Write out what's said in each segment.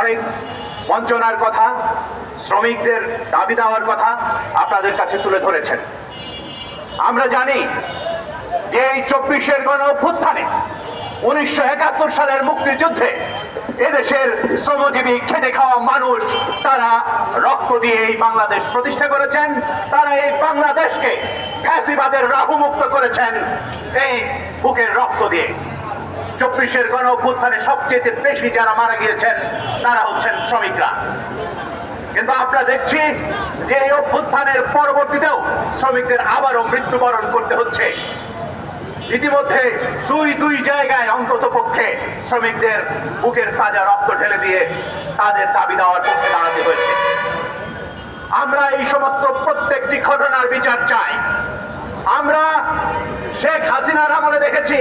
অনেক বঞ্চনার কথা, শ্রমিকদের দাবি দেওয়ার কথা আপনাদের কাছে তুলে ধরেছেন। আমরা জানি যে এই চব্বিশের গণ অভ্যুত্থানে উনিশশো একাত্তর সালের মুক্তিযুদ্ধে এদেশের শ্রমজীবী খেটে খাওয়া মানুষ, তারা রক্ত দিয়ে এই বাংলাদেশ প্রতিষ্ঠা করেছেন, তারা এই বাংলাদেশকে ফ্যাসিবাদের রাহুমুক্ত করেছেন এই বুকের রক্ত দিয়ে। চব্বিশের গণ অভ্যুত্থানে সবচেয়ে বেশি যারা মারা গিয়েছেন, তারা হচ্ছেন শ্রমিকরা। কিন্তু আমরা দেখছি যে এই অভ্যুত্থানের পরবর্তীতেও শ্রমিকদের আবারও মৃত্যুবরণ করতে হচ্ছে। ইতিমধ্যে দুই দুই জায়গায় অন্তত পক্ষে শ্রমিকদের বুকের তাজা রক্ত ঢেলে দিয়ে তাদের দাবি দেওয়ার পক্ষে দাঁড়াতে হয়েছে। আমরা এই সমস্ত প্রত্যেকটি ঘটনার বিচার চাই। আমরা শেখ হাসিনার আমলে দেখেছি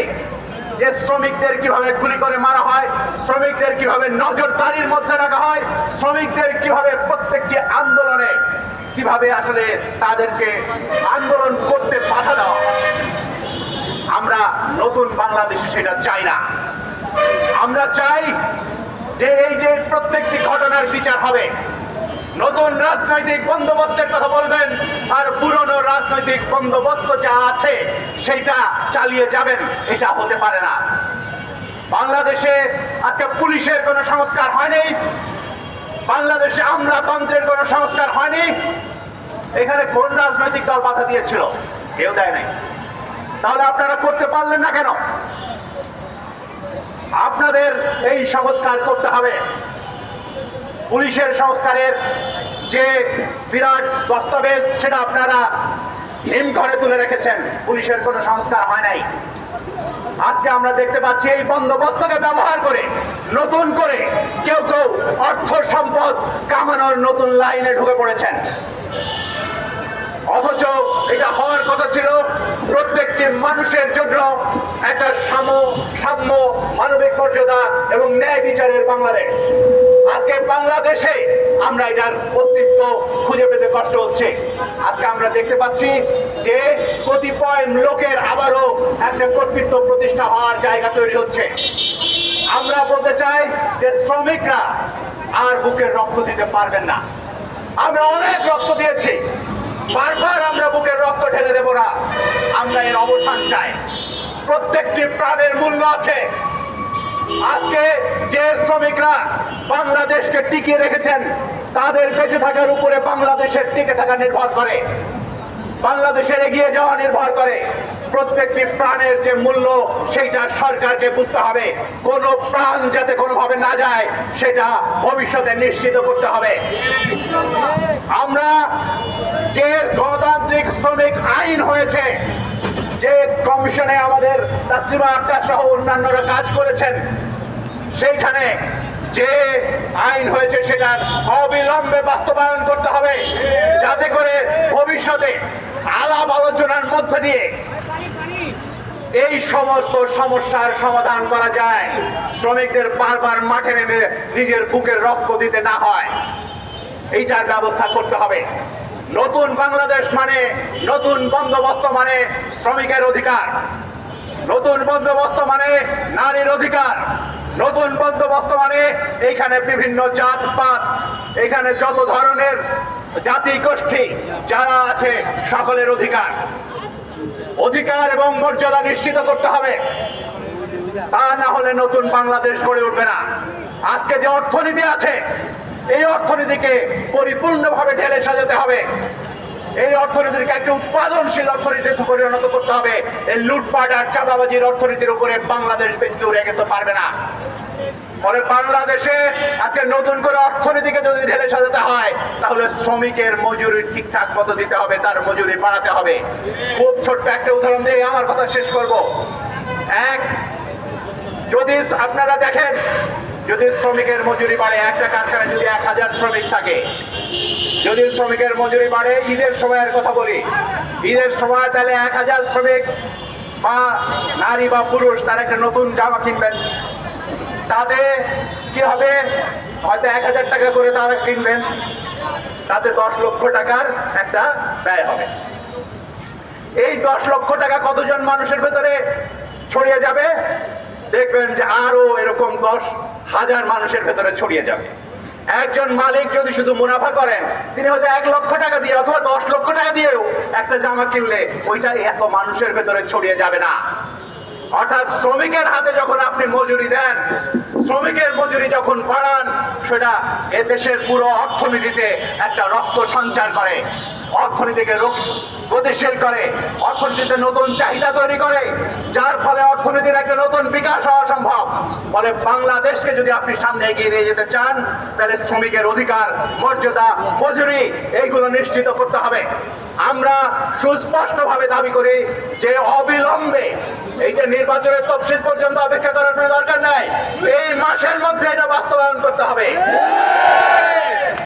যে শ্রমিকদের কীভাবে গুলি করে মারা হয়, শ্রমিকদের কীভাবে নজরদারির মধ্যে রাখা হয়, শ্রমিকদের কীভাবে প্রত্যেকটি আন্দোলনে, কীভাবে আসলে তাদেরকে আন্দোলন করতে বাধা দেওয়া আমরা নতুন বাংলাদেশে সেটা চাই না। আমরা চাই যে এই যে প্রত্যেকটি ঘটনার বিচার হবে নতুন রাজনৈতিক বন্দোবস্তের কথা বলবেন, আর পুরনো রাজনৈতিক বন্দোবস্ত যা আছে সেটা চালিয়ে যাবেন, এটা হতে পারে না। বাংলাদেশে আজকে পুলিশের কোনো সংস্কার হয়নি, বাংলাদেশে আমলাতন্ত্রের কোনো সংস্কার হয়নি। এখানে কোন রাজনৈতিক দল বাধা দিয়েছিল? কেউ দেয় নাই। তাহলে আপনারা করতে পারলেন না কেন? আপনাদের এই সংস্কার করতে হবে। পুলিশের সংস্কারের যে বিরাট দস্তাবেজ, সেটা আপনারা হিম ঘরে তুলে রেখেছেন। পুলিশের কোনো সংস্কার হয় নাই। আজকে আমরা দেখতে পাচ্ছি এই বন্দোবস্তকে ব্যবহার করে, নতুন করে কেউ কেউ অর্থ সম্পদ কামানোর নতুন লাইনে ঢুকে পড়েছেন। অথচ এটা হওয়ার কথা ছিল, প্রত্যেকটি মানুষের জন্য একটা সাম সাম্য মানবিক মর্যাদা এবং ন্যায় বিচারের বাংলাদেশ। আজকে বাংলাদেশে আমরা এটার অস্তিত্ব খুঁজে পেতে কষ্ট হচ্ছে। আজকে আমরা দেখতে পাচ্ছি যে কতিপয় লোকের আবারও একটা কর্তৃত্ব প্রতিষ্ঠা হওয়ার জায়গা তৈরি হচ্ছে। আমরা বলতে চাই যে শ্রমিকরা আর বুকের রক্ত দিতে পারবেন না। আমরা অনেক রক্ত দিয়েছি। বারবার আমরা বুকের রক্ত ঢেলে দেব না। আমরা এর অবসান চাই। প্রত্যেকটি প্রাণের মূল্য আছে। আজকে যে শ্রমিকরা বাংলাদেশকে টিকিয়ে রেখেছেন, তাদের বেঁচে থাকার উপরে বাংলাদেশের টিকে থাকা নির্ভর করে। বাংলাদেশের এগিয়ে যাওয়া নির্ভর করে। প্রত্যেকটি প্রাণের যে মূল্য, সেইটা সরকারকে বুঝতে হবে। কোন প্রাণ যাতে কোনোভাবে না যায়, সেটা ভবিষ্যতে নিশ্চিত করতে হবে। আমরা যে গণতান্ত্রিক শ্রমিক আইন হয়েছে, যে কমিশনে আমাদের তাসলিমা আক্তার সহ অন্যান্যরা কাজ করেছেন, সেইখানে যে আইন হয়েছে সেটার অবিলম্বে বাস্তবায়ন করতে হবে, যাতে করে ভবিষ্যতে আলাপ আলোচনার মধ্য দিয়ে এই সমস্ত সমস্যার সমাধান করা যায়, শ্রমিকদের বারবার মাঠে নেমে নিজের বুকের রক্ত দিতে না হয়। এইটার ব্যবস্থা করতে হবে। নতুন বাংলাদেশ মানে নতুন বন্দোবস্ত মানে শ্রমিকের অধিকার। নতুন বন্দোবস্ত মানে নারীর অধিকার। নতুন বন্দোবস্ত মানে এখানে বিভিন্ন জাতপাত এখানে যত ধরনের জাতি গোষ্ঠী যারা আছে, সকলের অধিকার। অধিকার এবং মর্যাদা নিশ্চিত করতে হবে। তা না হলে নতুন বাংলাদেশ গড়ে উঠবে না। আজকে যে অর্থনীতি আছে এই অর্থনীতিকে পরিপূর্ণভাবে ঢেলে সাজাতে হবে। এই অর্থনীতিকে একটা উৎপাদনশীল অর্থনীতিতে পরিণত করতে হবে। এই লুটপাট আর চাঁদাবাজির অর্থনীতির উপরে বাংলাদেশ বেশি দূরে যেতে পারবে না। ফলে বাংলাদেশে আজকে নতুন করে অর্থনীতিকে যদি ঢেলে সাজাতে হয়, তাহলে শ্রমিকের মজুরি ঠিকঠাক মতো দিতে হবে, তার মজুরি বাড়াতে হবে। খুব ছোট্ট একটা উদাহরণ দিয়ে আমার কথা শেষ করব। এক, যদি আপনারা দেখেন যদি শ্রমিকের মজুরি বাড়ে একটা কারখানায় যদি এক হাজার শ্রমিক থাকে, যদি শ্রমিকের মজুরি বাড়ে, ঈদের সময়ের কথা বলি, ঈদের সময় তাহলে এক হাজার শ্রমিক বা নারী বা পুরুষ তারা একটা নতুন জামা কিনবেন। তাতে কি হবে? হয়তো এক হাজার টাকা করে তারা কিনবেন। তাতে দশ লক্ষ টাকার একটা ব্যয় হবে। এই দশ লক্ষ টাকা কতজন মানুষের ভেতরে ছড়িয়ে যাবে? দেখবেন যে আরও এরকম দশ হাজার মানুষের ভেতরে ছড়িয়ে যাবে। একজন মালিক যদি শুধু মুনাফা করেন, তিনি হয়তো এক লক্ষ টাকা দিয়ে অথবা দশ লক্ষ টাকা দিয়েও একটা জামা কিনলে ওইটা এত মানুষের ভেতরে ছড়িয়ে যাবে না। অর্থাৎ শ্রমিকের হাতে যখন আপনি মজুরি দেন শ্রমিকের মজুরি যখন বাড়ান, সেটা এ দেশের পুরো অর্থনীতিতে একটা রক্ত সঞ্চার করে। অর্থনীতিকে গতিশীল করে, অর্থনীতিতে নতুন চাহিদা তৈরি করে, যার ফলে অর্থনীতির একটা নতুন বিকাশ হওয়া সম্ভব। ফলে বাংলাদেশকে যদি আপনি সামনে এগিয়ে নিয়ে যেতে চান, তাহলে শ্রমিকের অধিকার, মর্যাদা, মজুরি, এইগুলো নিশ্চিত করতে হবে। আমরা সুস্পষ্টভাবে দাবি করি যে অবিলম্বে এইটা নির্বাচনের তফসিল পর্যন্ত অপেক্ষা করার কোনো দরকার নাই। এই মাসের মধ্যে এটা বাস্তবায়ন করতে হবে।